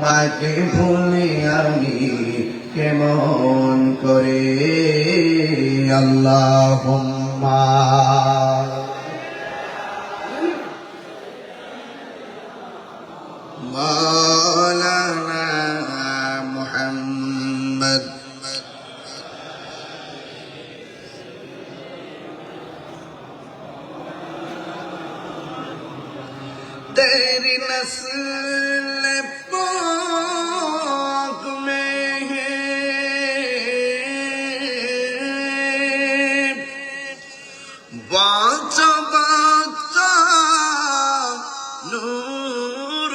তোমাকে ভুলে আমি কেমন করে আল্লাহ مولانا محمد تیری نسل বাঁচা বাঁচা নূর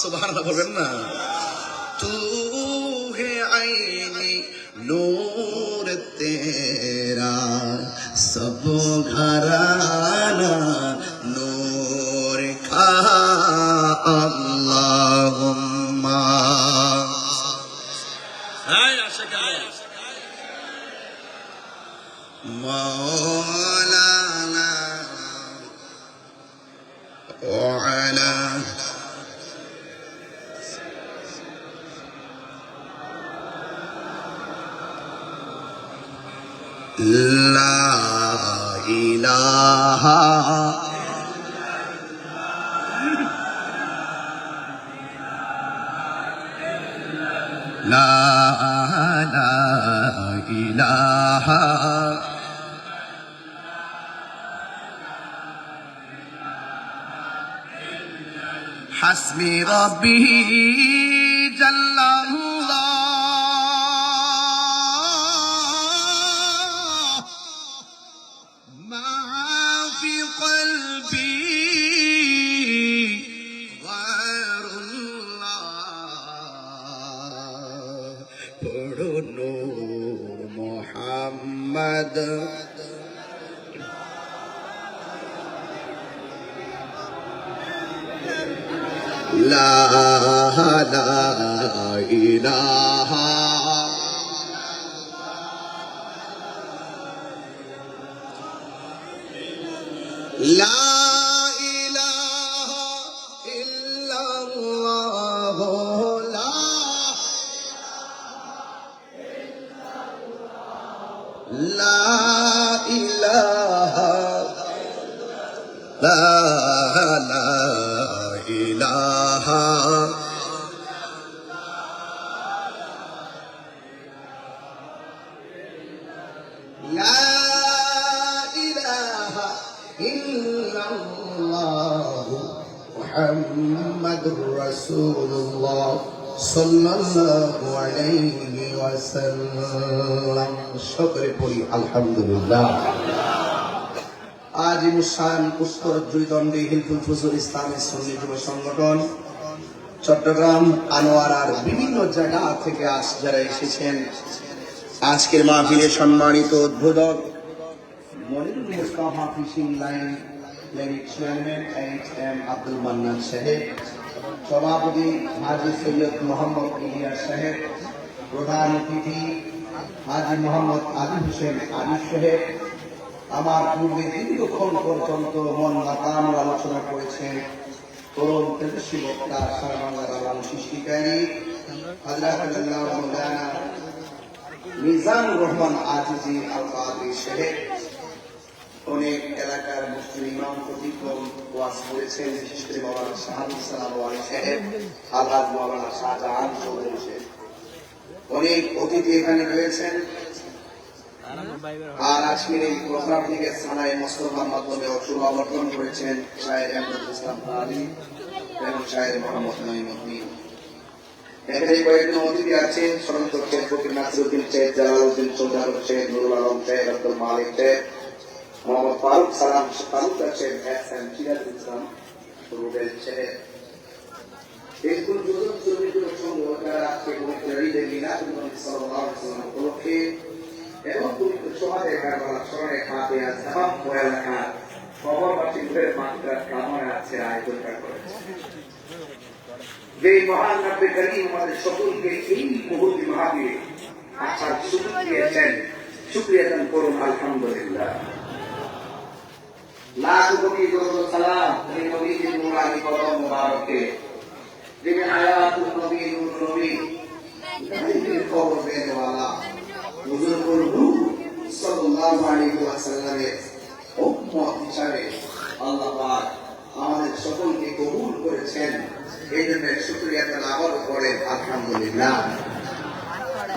সুবহানাল্লাহ বলবেন না? তু হে আইনি নূর তেরা সব ঘরানা لا إله لا لا إله حسبي ربي جل قلبي غير الله পড়ো নূর মোহাম্মদ لا لا إله لا إله لا لا إله. لا إله إلا الله محمد رسول الله صلى الله عليه وسلم شكر পড়ি আলহামদুলিল্লাহ আজ মুসান উত্তর দুইদণ্ডী হিলফুল ফজল ইসলামী সন্নি যুব সংগঠন চট্টগ্রাম আনোয়ারার বিভিন্ন জায়গা থেকে আজ যারা এসেছেন আজকের মাহফিলে সম্মানিত উদ্বোধক Monirul Mustafa fishing line clinic chairman H M Abdul Mannan সাহেব সভাপতি হাজি সৈয়দ মোহাম্মদ ইলিয়াস সাহেব প্রধান অতিথি হাজি মোহাম্মদ আলী হোসেন আলী সাহেব। আমার পূর্বে দীর্ঘক্ষণ পর্যন্ত মন মাতাম আলোচনা করেছেন তরুণ তেজস্বী বক্তা সারা বাংলার আলাম সৃষ্টিকারী হাজরাত রহমান আজিজি আল কাদরি সাহেব। অনেক এলাকার মুসলিম ইমাম প্রতিক্রম ওয়াজ করেছেন, বিশেষ করে মৌলানা শাহাদুল সালাম সাহেব, আলহাজ মৌলানা শাহজাহান চৌধুরী সাহেব। অনেক অতিথি এখানে রয়েছেন। আর আজকের এই প্রোগ্রাম থেকে সানায় মোস্তফার মাধ্যমে শুভাবর্তন করেছেন শায়ের আহমদ ইসলাম আলী এবং শায়ের মোহাম্মদ নঈমুদ্দিন এখানে কয়েকজন অতিথি আছেন সনন্ত শেখ ফকির নাসিরুদ্দিন শেখ শেখ নুরুল আলম শেখ, আব্দুল মালিক শেখ, মোহাম্মদ ফারুক সালাম শেখ এস এম সিরাজ ইসলাম, রুবেল শেখ। হিজবুল ওরা আজকে পবিত্র ঈদের মিলাদ নবী সাল্লাল্লাহু আলাইহি ওয়াসাল্লাম উপলক্ষে এবং পবিত্র সমাজে কারবালা স্মরণে খাতে আর সাবাব খবরবাসীদের মাত্রার কামনা আছে আয়োজন করেছে যে মহান নব্বে করিম আমাদের সকলকে এই মুহূর্তে মহাবীর আসার সুযোগ দিয়েছেন। শুক্রিয়া দান করুন, আলহামদুলিল্লাহ। লাখ কোটি দরুদ সালাম এই নবীজির নুরানি কবর মুবারকে। আমাদের সকলকে কবুল করেছেন এই জন্য শুক্রিয়া তার আবার করেন আলহামদুলিল্লাহ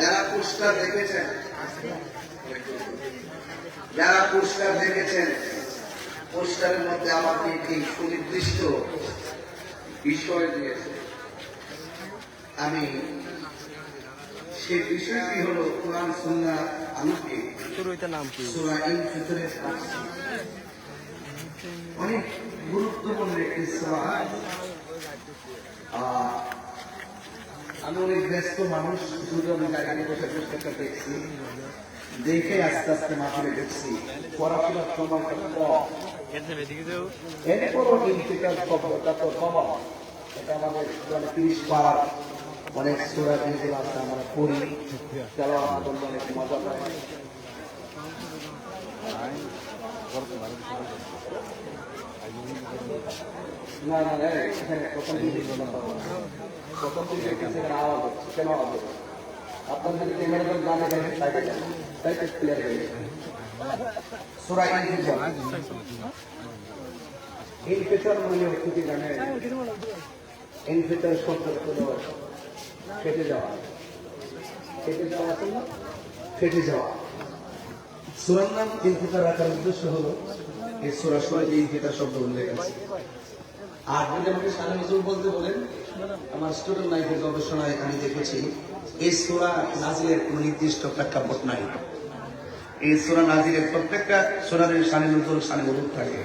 যারা পুরস্কার দেখেছেন যারা পুরস্কার দেখেছেন পুরস্কারের মধ্যে আমাকে একটি সুনির্দিষ্ট বিষয় দিয়েছে আমি সেই বিষয়টি হলো কোরআন, সুন্নাহ আলোকে। অনেক গুরুত্বপূর্ণ একটি সূরা। আমি অনেক ব্যস্ত মানুষ আমি গাড়ি বসে পুস্তকটা দেখছি। দেখে আস্তে আস্তে মাথায় দেখছি পড়াশোনার সময়টা কম। এরপরও ইন্টিকাল শব্দটা তো কমন এটা আমাদের তিরিশ পাড়ার অনেক সুরা যেগুলো আছে, আমরা পড়ি তেল আমাদের অনেক মজা পাই না না এখানে প্রথম দিকে। প্রথম দিকে এখানে আওয়াজ হচ্ছে, কেন আওয়াজ হচ্ছে? আপনার যদি মানে শব্দ ফেটে যাওয়া। সুরার নাম রাখার উদ্দেশ্য এই ইনফিটার শব্দ উল্লেখ আছে। আর যদি আমাকে সারা বলতে বলেন, আমার স্টুডেন্ট লাইফের গবেষণায় আমি দেখেছি, এই সুরা নির্দিষ্ট প্রেক্ষাপট নাই। এই সুরা নাজিলের প্রত্যেকটা সুরার সানে অনুপ থাকে।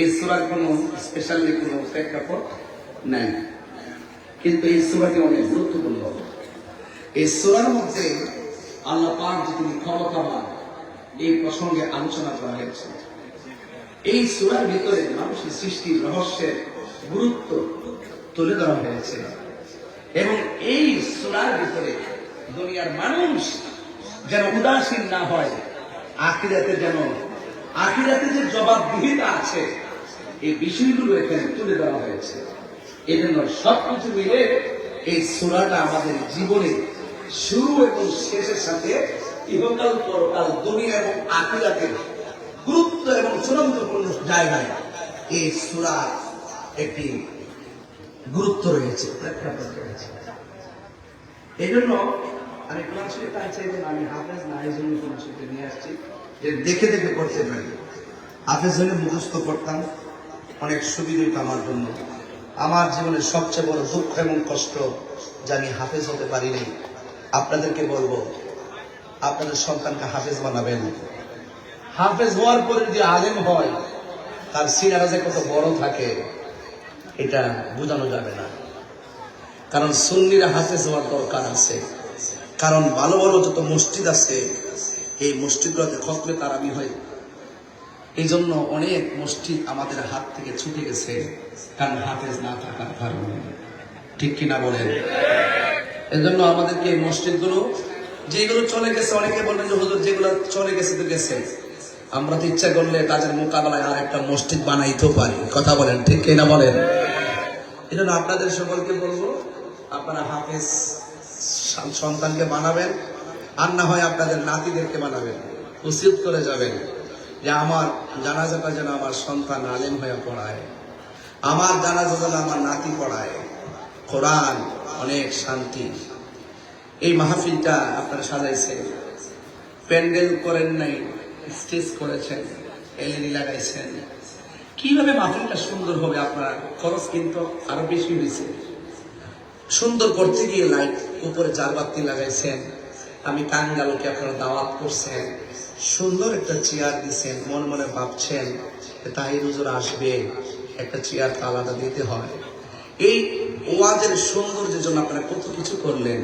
এই সুরার কোনো স্পেশালি কোনো প্রেক্ষাপট নাই। কিন্তু এই সুরাটি অনেক গুরুত্বপূর্ণ। এই সুরার মধ্যে আল্লাহ পাক যে তিনি ক্ষমতাবান, এই প্রসঙ্গে আলোচনা করা হয়েছে। এই সুরার ভিতরে মানুষের সৃষ্টির রহস্যের গুরুত্ব তুলে ধরা হয়েছে। এবং এই সুরার ভিতরে দুনিয়ার মানুষ যেন উদাসীন না হয়, আখিরাতে যেন, আখিরাতে যে জবাবদিহিতা আছে, এই বিষয়গুলো এখানে তুলে ধরা হয়েছে। এই জন্য সবকিছু মিলে এই সুরাটা আমাদের জীবনে শুরু এবং শেষের সাথে ইহকাল পরকাল দুনিয়া এবং আখিরাতের গুরুত্ব এবং চূড়ান্তপূর্ণ জায়গায় এই সুরা একটি গুরুত্ব রয়েছে, প্রেক্ষাপট রয়েছে। এই জন্য আমি কোরআন শরীফ তাই চাইবেন আমি হাফেজ না, এই জন্য কোরআন শরীফ নিয়ে আসছি। যে দেখে দেখে পড়তে পারি। হাফেজ হলে মুখস্থ করতাম, অনেক সুবিধা আমার জন্য। আমার জীবনের সবচেয়ে বড় দুঃখ এবং কষ্ট যে আমি হাফেজ হতে পারি নাই, আপনাদেরকে বলব, আপনাদের সন্তানকে হাফেজ বানাবেন। হাফেজ হওয়ার পরে যদি আলেম হয়, তার সিনারা যে কত বড় থাকে, এটা বোঝানো যাবে না। কারণ সুন্নিরা হাফেজ হওয়ার দরকার আছে। কারণ ভালো ভালো যত মসজিদ আছে, এই মসজিদগুলোতে খতমে তারাবি হয়। এই জন্য অনেক মসজিদ আমাদের হাত থেকে ছুটে গেছে, কারণ হাফেজ না থাকার কারণে। ঠিক কিনা বলেন? এই জন্য আমাদেরকে এই মসজিদগুলো, যেগুলো চলে গেছে, অনেকে বলবেন যে, হুজুর, যেগুলো চলে গেছে তো গেছে। আমরা তো ইচ্ছা করলে কাজের মোকাবেলায় আর একটা মসজিদ বানাইতেও পারি। কথা বলেন, ঠিক কিনা বলেন? এই জন্য আপনাদের সকলকে বলব, আপনারা হাফেজ সন্তানকে বানাবেন, আর না হয় আপনাদের নাতিদেরকে বানাবেন। উচিত করে যাবেন। যে আমার জানাজাটা যেন আমার সন্তান আলেম হয়ে পড়ায়। আমার জানাজা যেন আমার নাতি পড়ায়। কোরআন অনেক শান্তি। এই মাহফিলটা আপনারা সাজাইছে। প্যান্ডেল করেন নাই, স্টেজ করেছেন, এলইডি লাগাইছেন। কীভাবে মাহফিলটা সুন্দর হবে আপনার? খরচ কিন্তু আরও বেশি হয়েছে সুন্দর করতে গিয়ে লাইট উপরে চার বাতি লাগাইছেন। আমি কাঙ্গালোকে আপনারা দাওয়াত করছেন। সুন্দর একটা চেয়ার দিচ্ছেন মনে মনে ভাবছেন তাই হুজুর আসবে, একটা চেয়ার তো আলাদা দিতে হয়। এই ওয়াজের সৌন্দর্যের জন্য আপনারা কত কিছু করলেন।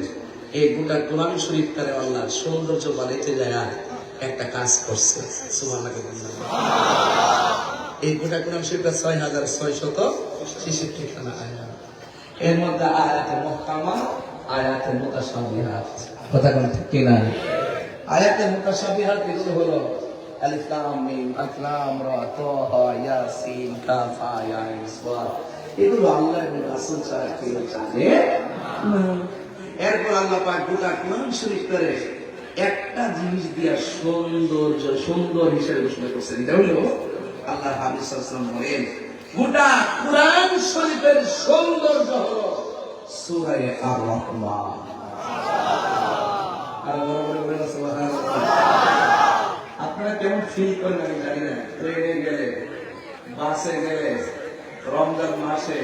এই গোটা কোরআন শরীফ তারে আল্লাহ সৌন্দর্য বানাইতে যায় একটা কাজ করছে। এই গোটা কোরআন শরীফটা ছয় হাজার ছয় শত ছেষট্টি খানা আয়াত। এর মধ্যে আয়াতে মহকামা আয়াতে মুতাসাবিহাত কথা ঠিক কিনা? আয়াতে মুতাসাবিহাত এগুলো হলো, আলিফ লাম মিম, আলিফ লাম রা তা হা কাফ ইয়া এগুলো আল্লাহ এবং রাসূল ছাড়া কেউ জানে না। এরপর আল্লাহ পাক গোটা কোরআন শরীফ করে একটা জিনিস দিয়া সৌন্দর্য, সুন্দর হিসেবে ঘোষণা করছেন। এটা হলো আল্লাহ হাবিব সাল্লাল্লাহু বলেন, গোটা কোরআন শরীফের সৌন্দর্য হলো সূরা আর রহমান আর বড় আপনারা কেমন ফিল করেন আমি জানি না। ট্রেনে গেলে, বাসে গেলে, রমজান মাসে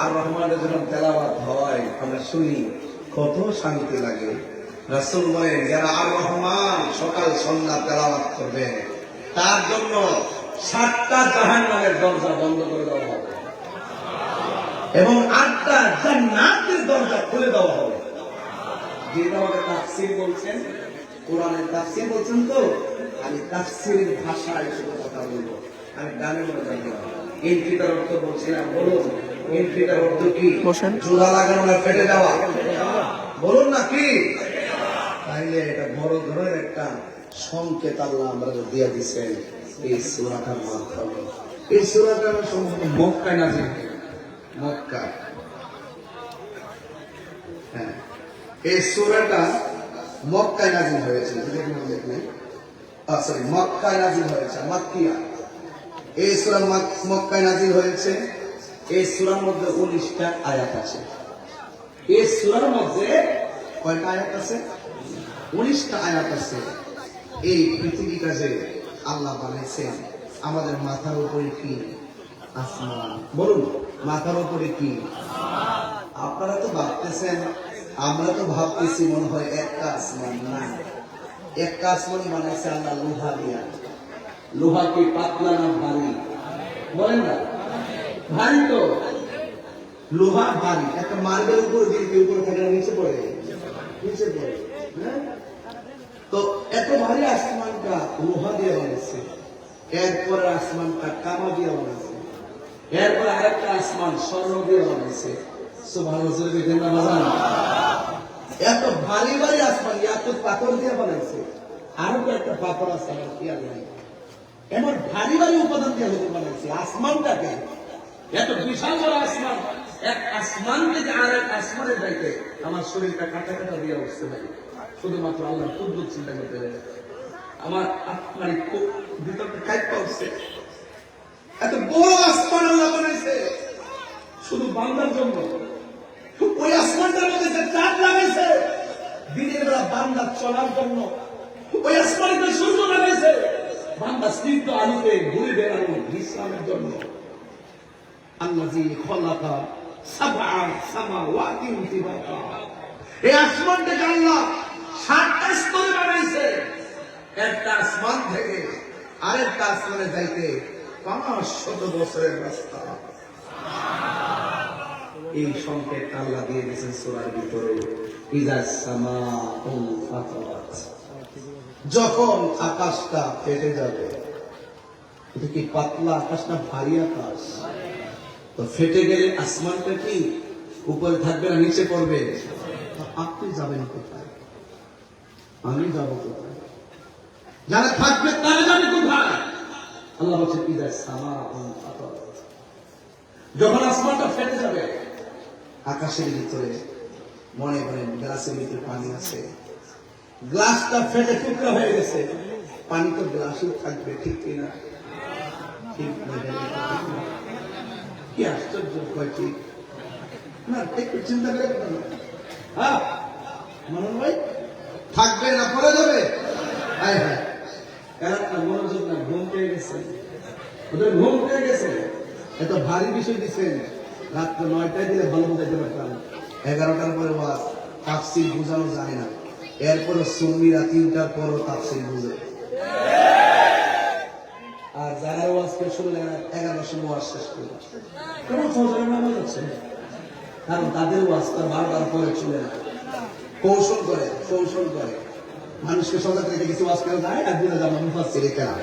আর রহমানের যখন তেলাওয়াত হয়, আমরা শুনি, কত শান্তি লাগে। রাসূল বলেন, যারা আর রহমান সকাল সন্ধ্যা তেলাওয়াত করবে, তার জন্য সাতটা জাহান্নামের দরজা বন্ধ করে দেওয়া হবে। এবং আটটা জান্নাতের দরজা খুলে দেওয়া হবে। তাফসির বলছেন কোরআনের তাফসির বলছেন তো আমি তাফসিরের ভাষায় শুধু কথা বলব আমি গানে না। অর্থ বলছিলাম বলুন এন্ট্রিটার অর্থ কি? বসেন। লাগানো না ফেটে যাওয়া বলুন না কি? তাইলে এটা বড় ধরনের একটা সংকেত আল্লাহ আমরা দিয়ে দিচ্ছেন এই সুরাটার মাধ্যমে। এই সুরাটা সম্ভবত মক্কায় নাজিল মক্কা হ্যাঁ। এই সূরাটা মক্কায় নাজিল হয়েছে সরি মক্কায় নাজিল হয়েছে, মাক্কিয়া। এই সূরা মক- মক্কায় নাজিল হয়েছে, এই সূরার মধ্যে 19টা আয়াত আছে। এই সূরার মধ্যে কয়টা আয়াত আছে? 19টা আয়াত আছে। এই পৃথিবীটা যে আল্লাহ বানাইছেন আমাদের মাথার উপরে কি? আসমান। বলুন, মাথার উপরে কি? আপনারা তো ভাবতেছেন আমরা তো ভাবতেছি মনে হয় একটা আসমান না একটা আসমান বানাইছে আল্লাহ লোহা দিয়া। লোহা কি পাতলা না ভারী? বলেন না। ভারী তো। লোহা ভারী। একটা মার্বেল উপরে দিয়ে উপরে থাকে নিচে পড়ে। নিচে পড়ে। হ্যাঁ? তো এত ভারী আসমানটা লোহা দিয়ে বানাইছে। এরপরে আসমানটা কামা দিয়ে বানাইছে। এরপর আরেকটা আসমান স্বর্ণ দিয়ে বানাইছে। ভারী ভারী আসমান, এত পাথর দিয়ে বানাইছে। আছে, আমার এমন ভারী ভারী এত বিশাল বড় আসমান, এক আসমান থেকে আমার শরীরটা কাটা কাটা দিয়ে উঠছে ভাই। শুধুমাত্র আল্লাহ কুদ্দুত চিন্তা করতে পারে আমার আপনার ভিতরটা কাইপা উঠছে। এত বড় আসমান আল্লাহ বানাইছে। শুধু বান্দার জন্য। ওই আসমানটার মধ্যে যে চাঁদ লাগাইছে দিনের বেলা বান্দা চলার জন্য। ওই আসমানে সূর্য লাগাইছে বান্দা স্নিগ্ধ আলোতে ঘুরে বেড়ানো বিশ্রামের জন্য। আল্লাজি খলাকা সাবআ সামাওয়াতি তিবাকা এই আসমানটাকে আল্লাহ সাতটা স্তরে বানাইছে। একটা আসমান থেকে আরেকটা আসমানে যাইতে পাঁচ শত বছরের রাস্তা। এই সংকেত আল্লাহ দিয়ে দিয়েছেন সোলার ভিতরে যখন আকাশটা ফেটে যাবে, এটা কি পাতলা আকাশ না ভারী আকাশ? তো ফেটে গেলে আসমানটা কি উপরে থাকবে না নিচে পড়বে? আপনি যাবেন কোথায়? আমি যাব কোথায়? যারা থাকবে তারা যাবে কোথায়? আল্লাহ বলছে ইজা সামা যখন আসমানটা ফেটে যাবে আকাশের ভিতরে মনে করেন গ্লাসের ভিতরে পানি আছে। গ্লাসটা ফেটে টুকরা হয়ে গেছে। পানি তো গ্লাসে থাকবে ঠিক কিনা? ঠিক না, কি আশ্চর্য হয় ঠিক না একটু চিন্তা করে। হ্যাঁ মনোজ ভাই থাকবে না পড়ে যাবে। হ্যাঁ হ্যাঁ এরা আপনার মনোযোগ না ঘুম পেয়ে গেছে। ওদের ঘুম পেয়ে গেছে। এত ভারী বিষয় দিচ্ছেন। রাত্র নয়টায় দিলে ভালো বুঝাইতে পারতাম এগারোটার পরে ওয়াজ তাফসির বোঝানো যায় না। এরপরে সুন্নিরা তিনটার পরও তাফসির বুঝে। আর যারা ওয়াজকে শুনলেন এগারোটার সময় ওয়াজ শেষ করবে কেমন ফজরের নামাজ আছে কারণ তাদের ওয়াজটা বারবার পরে চলে না। কৌশল করে কৌশল করে। মানুষকে সজাগ রেখে কিছু ওয়াজ করে যায় আর দিনে যাব মুফাসসির কেরাম।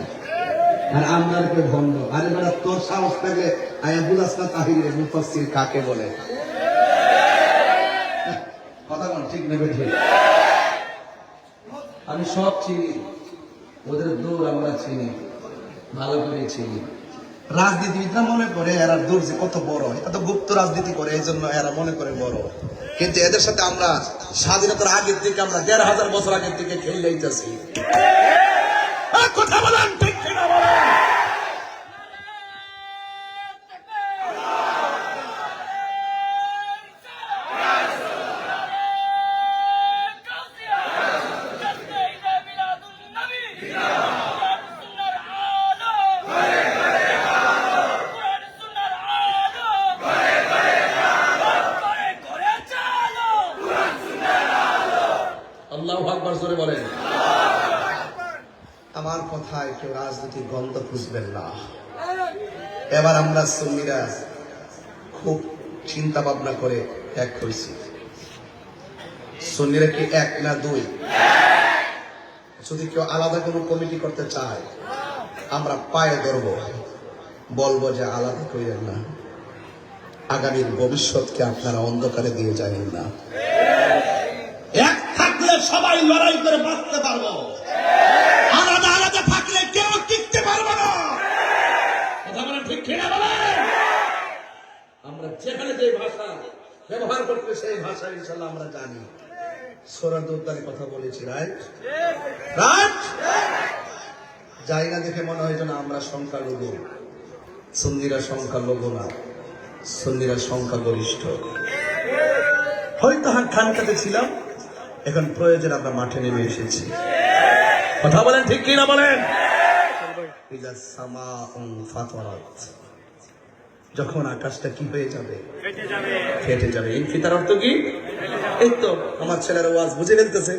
আর আমদারকে ভণ্ড। আরে বেটা, তোর সাহস থাকলে আয়া বুলাস না তাহিরে মুফাসসির কাকে বলে? কথা বল, ঠিক নেবে ঠিক আমি সব চিনি। ওদের দৌড় আমরা চিনি। ভালো করে চিনি। রাজনীতিবিদরা মনে করে এরা দূর যে কত বড়। এটা তো গুপ্ত রাজনীতি করে এই জন্য এরা মনে করে বড়। কিন্তু এদের সাথে আমরা স্বাধীনতার আগের থেকে আমরা দেড় হাজার বছর আগের থেকে খেলে যাইতেছি কথা বলেন কিনা বলেন আল্লাহ আকবর বলেন। আমার কথায় কেউ রাজনীতির গন্ধ খুঁজবেন না। এবার আমরা সুন্নিরা খুব চিন্তা ভাবনা করে এক হয়েছি সুন্নিরা কি এক না দুই? যদি কেউ আলাদা কোনো কমিটি করতে চায়, আমরা পায়ে ধরব। বলব যে আলাদা করিলেন না। আগামীর ভবিষ্যৎকে আপনারা অন্ধকারে দিয়ে যাবেন না। এক থাকলে সবাই লড়াই করে বাঁচতে পারব। আমরা যেখানে যে ভাষা ব্যবহার করতে সেই ভাষা ইনশাল্লাহ আমরা জানি। সোরার দুর্দারে কথা বলেছি, রাইট? যাই না দেখে মনে হয় যেন আমরা সংখ্যালঘু। সন্ধিরা সংখ্যালঘু না সন্ধিরা সংখ্যাগরিষ্ঠ। হয়তো খানকাতে ছিলাম, এখন প্রয়োজন আমরা মাঠে নেমে এসেছি। কথা বলেন ঠিক কিনা বলেন? সামাউন ফাতরাত। যখন আকাশটা কি হয়ে যাবে? ফেটে যাবে। এই ফিতার অর্থ কি? এই তো আমার ছেলের ওয়াজ বুঝে ফেলতেছে।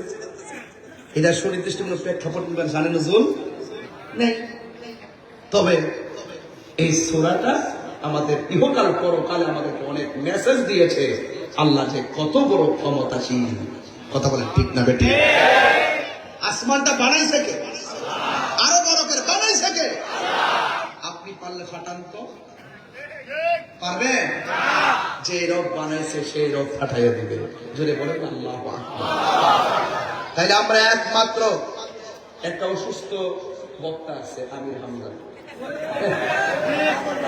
এটা সুনির্দিষ্ট কোনো প্রেক্ষাপট কিংবা জানে নজরুল নেই। তবে এই সুরাটা আমাদের ইহকাল পরকালে আমাদেরকে অনেক মেসেজ দিয়েছে আল্লাহ যে কত বড় ক্ষমতাশীল। কথা বলেন ঠিক না বেটি আসমানটা বানাইছে কে? আরও বড় করে বানাইছে কে? আপনি পারলে ফাটান তো। পারবেন যে রব বানাইছে, সেই রব ফাটাইয়া দিবে। জোরে আল্লাহ তাইলে আমরা একমাত্র একটা অসুস্থ বক্তা আছে, আমির হামদা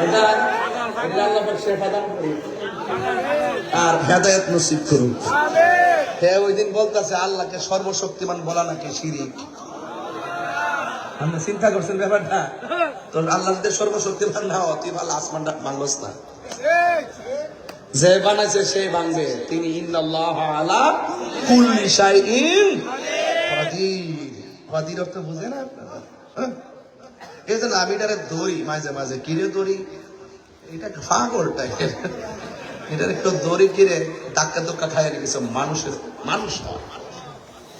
এটা এটা আল্লাহ পাক শেফা দান করুন। আর হেদায়ত নসিব করুন হ্যাঁ ওই দিন বলতেছে, আল্লাহকে সর্বশক্তিমান বলা নাকি শিরিক। আপনি চিন্তা করছেন ব্যাপারটা? তো আল্লাহ সর্বশক্তিমান না অতি ভালো না। যে বানাইছে সে তিনি ইন্নাল্লাহ আলা কুল্লি শাইইন কাদির। কাদির অর্থ বুঝে না হ্যাঁ? এই জন্য আমি দড়ি মাঝে মাঝে। কিরে দড়ি এটা পাগল টাইপের এটার একটু দড়ি কিরে? ধাক্কা ধক্কা খায় কিছু মানুষের মানুষ।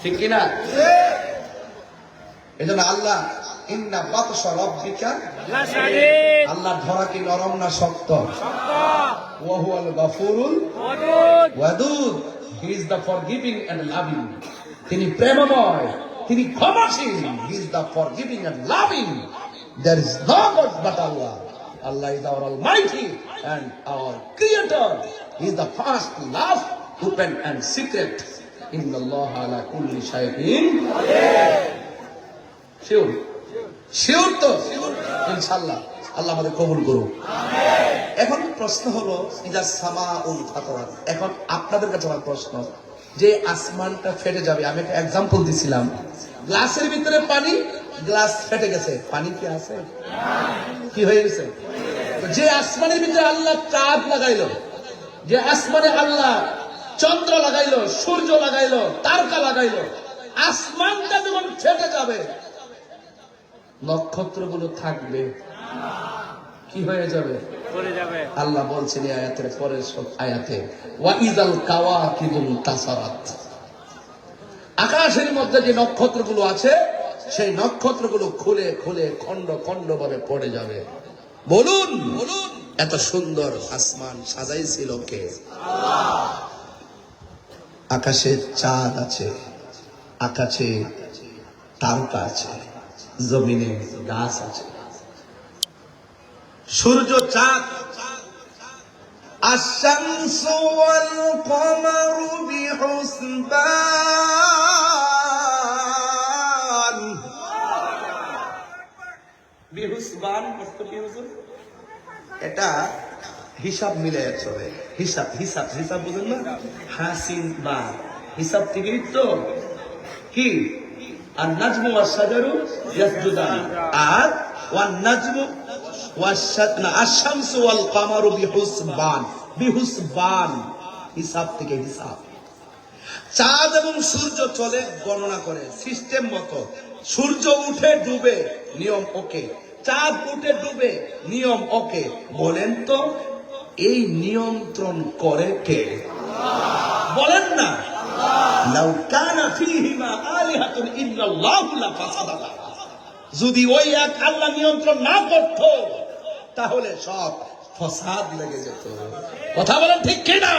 ঠিক কিনা? এই জন্য আল্লাহ ইন্না বাতসা রব্বিকা। আল্লাহ ধরা কি নরম না শক্ত? ওয়াহুয়াল গাফুরুল Wadud. He is the forgiving and loving তিনি প্রেমময় তিনি ক্ষমাশীল। He is the forgiving and loving there is no god but Allah Allah is our almighty and our creator he is the first last open and secret ইন্নাল্লাহ আলা কুল্লি শাইইন sure sure তো? ইনশাআল্লাহ। আল্লাহ আমাদের কবুল করুন এখন প্রশ্ন হলো, ইজা সামা উল ফাতরাত। এখন আপনাদের কাছে আমার প্রশ্ন, যে আসমানটা ফেটে যাবে, আমি একটা এক্সাম্পল দিছিলাম। গ্লাসের ভিতরে পানি, গ্লাস ফেটে গেছে। পানি কি আছে? কি হয়ে গেছে? যে আসমানের ভিতরে আল্লাহ চাঁদ লাগাইলো, যে আসমানে আল্লাহ চন্দ্র লাগাইলো, সূর্য লাগাইলো, তারকা লাগাইলো, আসমানটা যখন ফেটে যাবে নক্ষত্রগুলো থাকবে কি হয়ে যাবে? আল্লাহ বলছেন আয়াতের পরের সব আয়াতে ওয়াইজাল কাওয়াকিবুল তাসারাত আকাশের মধ্যে যে নক্ষত্রগুলো আছে সেই নক্ষত্রগুলো খুলে খুলে খণ্ড খণ্ড ভাবে পড়ে যাবে। বলুন বলুন এত সুন্দর আসমান সাজাইছিল কে? আকাশে চাঁদ আছে আকাশে তারকা আছে। জমিনে গাছ আছে সূর্য চাঁদ الشمس والقمر بحسبان বিহুসবান অর্থ কি হুজুর এটা হিসাব মিলে চলে হিসাব হিসাব হিসাব বুঝেন না হাসিন বা হিসাব থেকেই তো কি আর হিসাব থেকে হিসাব। চাঁদ এবং সূর্য চলে গণনা করে সিস্টেম মতো। সূর্য উঠে ডুবে, নিয়ম ওকে। চাঁদ উঠে ডুবে, নিয়ম ওকে। বলেন তো, এই নিয়ন্ত্রণ করে কে? বলেন না। যদি ওই এক আল্লাহ নিয়ন্ত্রণ না করত, তাহলে সব ফসাদ লেগে যেত। কথা বলেন ঠিক কিনা?